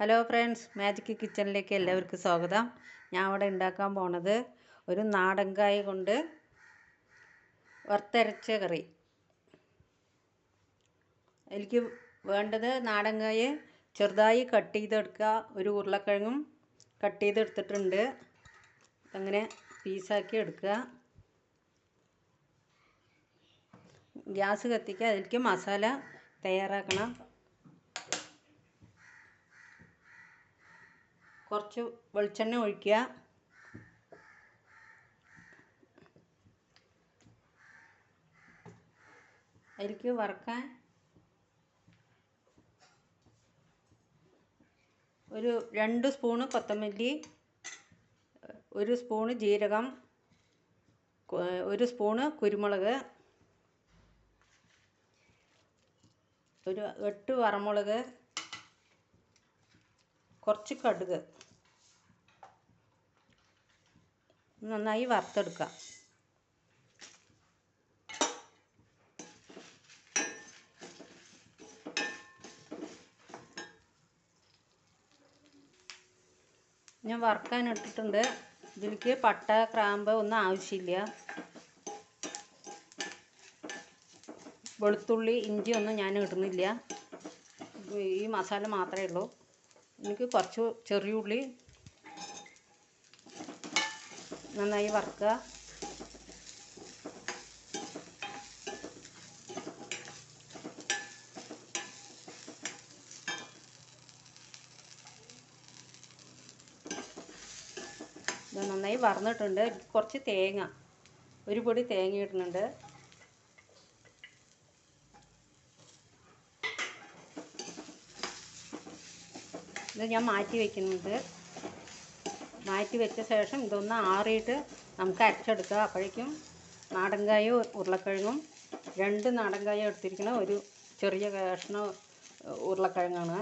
Hello friends magic കിച്ചണിലേക്ക് എല്ലാവർക്കും സ്വാഗതം. ഞാൻ അവിടെ ഉണ്ടാക്കാൻ പോണത് ഒരു നാടൻ കായ കൊണ്ട് വറുത്തരച്ച കറി. എനിക്ക് വേണ്ടത് നാടൻ കായ ചെറുതായി കട്ട് ചെയ്തെടുക്കുക. ഒരു ഉരുളക്കിഴങ്ങും കട്ട് ചെയ്തെടുത്തിട്ടുണ്ട്. അങ്ങനെ പീസാക്കി എടുക്കുക. ഗ്യാസ് കത്തിക്കുക. അതിലേക്ക് മസാല തയ്യാറാക്കണം. കുറച്ച് വെളിച്ചെണ്ണ ഒഴിക്കുക. അതിലേക്ക് വറുക്കാൻ ഒരു രണ്ട് സ്പൂണ് കൊത്തമല്ലി ഒരു സ്പൂണ് ജീരകം ഒരു സ്പൂണ് കുരുമുളക് ഒരു എട്ട് വറമുളക് കുറച്ച് കടുക്. നന്നായി വറുത്തെടുക്കുക. ഞാൻ വറുക്കാൻ ഇട്ടിട്ടുണ്ട് ഇതിലേക്ക് പട്ട ക്രാമ്പ് ഒന്നും ആവശ്യമില്ല. വെളുത്തുള്ളി ഇഞ്ചി ഒന്നും ഞാൻ ഇടുന്നില്ല. ഈ മസാല മാത്രമേ ഉള്ളൂ. എനിക്ക് കുറച്ച് ചെറിയ ഉള്ളി നന്നായി വറുക്കുക. നന്നായി വറന്നിട്ടുണ്ട്. കുറച്ച് തേങ്ങ. ഒരു പൊടി തേങ്ങ ഇടുന്നുണ്ട്. ഇത് ഞാൻ മാറ്റി വെക്കുന്നുണ്ട്. മാറ്റി വെച്ച ശേഷം ഇതൊന്ന് ആറിയിട്ട് നമുക്ക് അരച്ചെടുക്കുക അപ്പോഴേക്കും നാടൻകായും ഉരുളക്കിഴങ്ങും രണ്ട് നാടൻകായ എടുത്തിരിക്കണ ഒരു ചെറിയ കഷ്ണം ഉരുളക്കിഴങ്ങാണ്.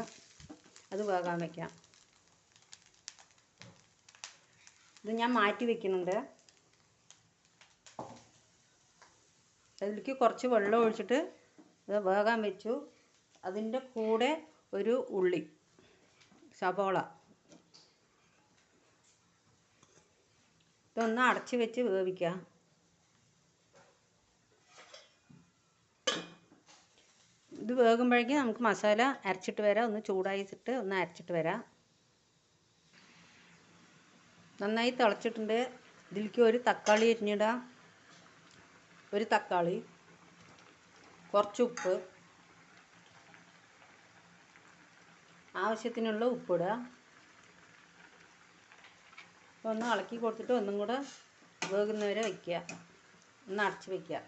അത് വേകാൻ വയ്ക്കാം ഇത് ഞാൻ മാറ്റി വെക്കുന്നുണ്ട്. അതിലേക്ക് കുറച്ച് വെള്ളം ഒഴിച്ചിട്ട് ഇത് വേകാൻ വെച്ചു. അതിന്റെ കൂടെ ഒരു ഉള്ളി സബോള ഇതൊന്ന് അടച്ചു വെച്ച് വേവിക്കുക ഇത് വേകുമ്പോഴേക്കും നമുക്ക് മസാല അരച്ചിട്ട് വരാം. ഒന്ന് ചൂടായിട്ട് ഒന്ന് അരച്ചിട്ട് വരാം. നന്നായി തിളച്ചിട്ടുണ്ട്. ഇതിലേക്ക് ഒരു തക്കാളി അരിഞ്ഞിടാം. ഒരു തക്കാളി കുറച്ച് ഉപ്പ് ആവശ്യത്തിനുള്ള ഉപ്പിടുക ഒന്ന് ഇളക്കി കൊടുത്തിട്ട് ഒന്നും കൂടെ വേകുന്നവരെ വയ്ക്കുക ഒന്ന് അടച്ച് വയ്ക്കുക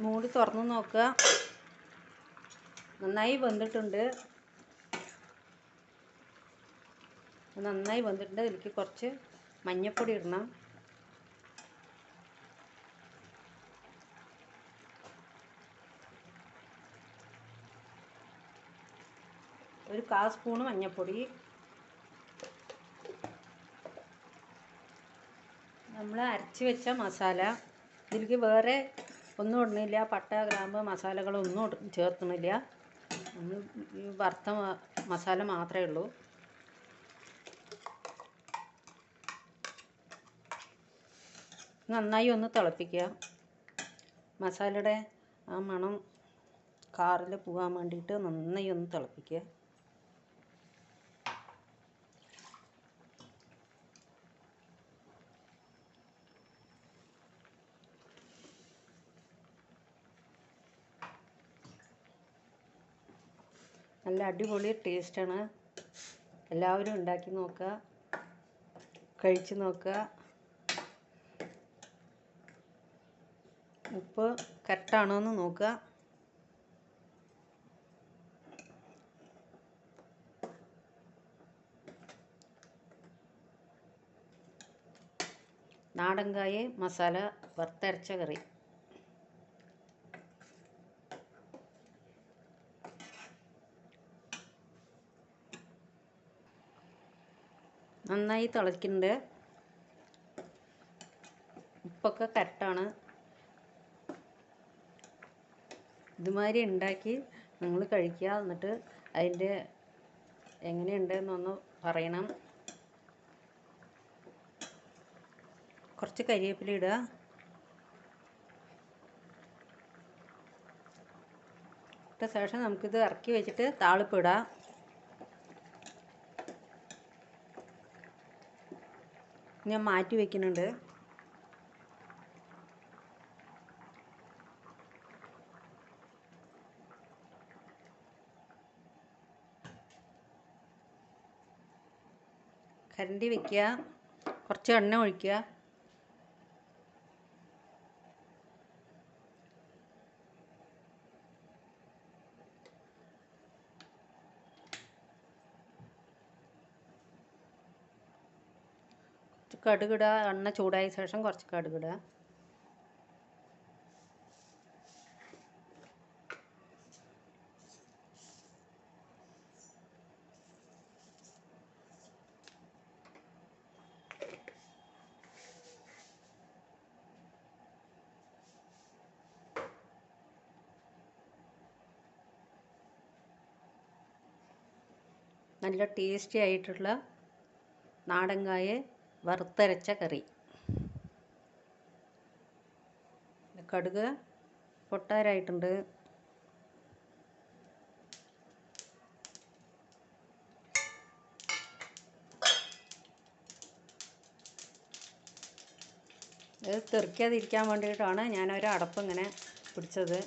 മൂടി തുറന്ന് നോക്കുക. നന്നായി വെന്തിട്ടുണ്ട്. നന്നായി വെന്തിട്ടുണ്ട്. ഇതിലേക്ക് കുറച്ച് മഞ്ഞപ്പൊടി ഇടണം. ഒരു കാ സ്പൂണ് മഞ്ഞൾപ്പൊടി നമ്മൾ അരച്ച് വെച്ച മസാല. ഇതിലേക്ക് വേറെ ഒന്നും ഇടുന്നില്ല. പട്ട ഗ്രാമ്പ് മസാലകളൊന്നും ചേർക്കുന്നില്ല നമ്മൾ ഈ വറുത്ത മസാല മാത്രമേ ഉള്ളൂ. നന്നായി ഒന്ന് തിളപ്പിക്കുക. മസാലയുടെ ആ മണം കാറിൽ പോകാൻ വേണ്ടിയിട്ട് നന്നായി ഒന്ന് തിളപ്പിക്കുക. നല്ല അടിപൊളി ടേസ്റ്റാണ്. എല്ലാവരും ഉണ്ടാക്കി നോക്കുക. കഴിച്ച് നോക്കുക. ഉപ്പ് കറക്റ്റാണോ എന്ന് നോക്കുക നാടൻകായ മസാല വറുത്തരച്ച കറി. നന്നായി തിളയ്ക്കുന്നുണ്ട്. ഉപ്പൊക്കെ കറക്റ്റാണ്. ഇതുമാതിരി ഉണ്ടാക്കി നിങ്ങൾ കഴിക്കുക. എന്നിട്ട് അതിന്റെ എങ്ങനെയുണ്ടെന്നൊന്ന് പറയണം. കുറച്ച് കരിവേപ്പില ഇടുക. ഇട്ട ശേഷം നമുക്കിത് ഇറക്കി വെച്ചിട്ട് താളിപ്പിടാം ഞാൻ മാറ്റി വെക്കുന്നുണ്ട്. കരണ്ടി വെക്കുക. കുറച്ച് എണ്ണ ഒഴിക്കുക കുറച്ച് കടുകിടുക എണ്ണ ചൂടായ ശേഷം കുറച്ച് കടുകിടുക നല്ല ടേസ്റ്റി ആയിട്ടുള്ള നാടൻകായ വറുത്തരച്ച കറി. കടുക് പൊട്ടാരായിട്ടുണ്ട് ഇത് തെറിക്കാതിരിക്കാൻ വേണ്ടിയിട്ടാണ് ഞാനൊരു അടപ്പ് ഇങ്ങനെ പിടിച്ചത്.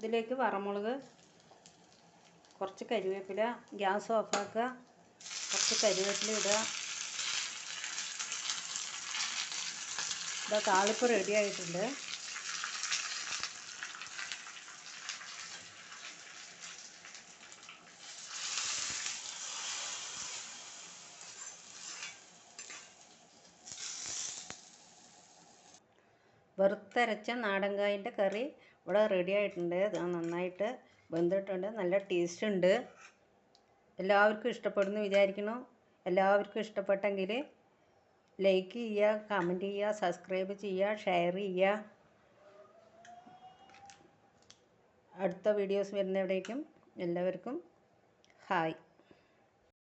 ഇതിലേക്ക് വറമുളക് കുറച്ച് കരിവേപ്പില ഗ്യാസ് ഓഫാക്കുക കുറച്ച് കരിവേപ്പില ഇടുക. ഇതാ താളിപ്പ് റെഡി ആയിട്ടുണ്ട്. വറുത്തരച്ച നാടൻകായന്റെ കറി ഇവിടെ റെഡി ആയിട്ടുണ്ട്. നന്നായിട്ട് വെന്തിട്ടുണ്ട്. നല്ല ടേസ്റ്റ് ഉണ്ട്. എല്ലാവർക്കും ഇഷ്ടപ്പെടുന്നു വിചാരിക്കുന്നു. എല്ലാവർക്കും ഇഷ്ടപ്പെട്ടെങ്കിൽ ലൈക്ക് ചെയ്യുക കമന്റ് ചെയ്യുക സബ്സ്ക്രൈബ് ചെയ്യുക ഷെയർ ചെയ്യുക. അടുത്ത വീഡിയോസ് വരുന്നവിടേക്കും എല്ലാവർക്കും ഹായ്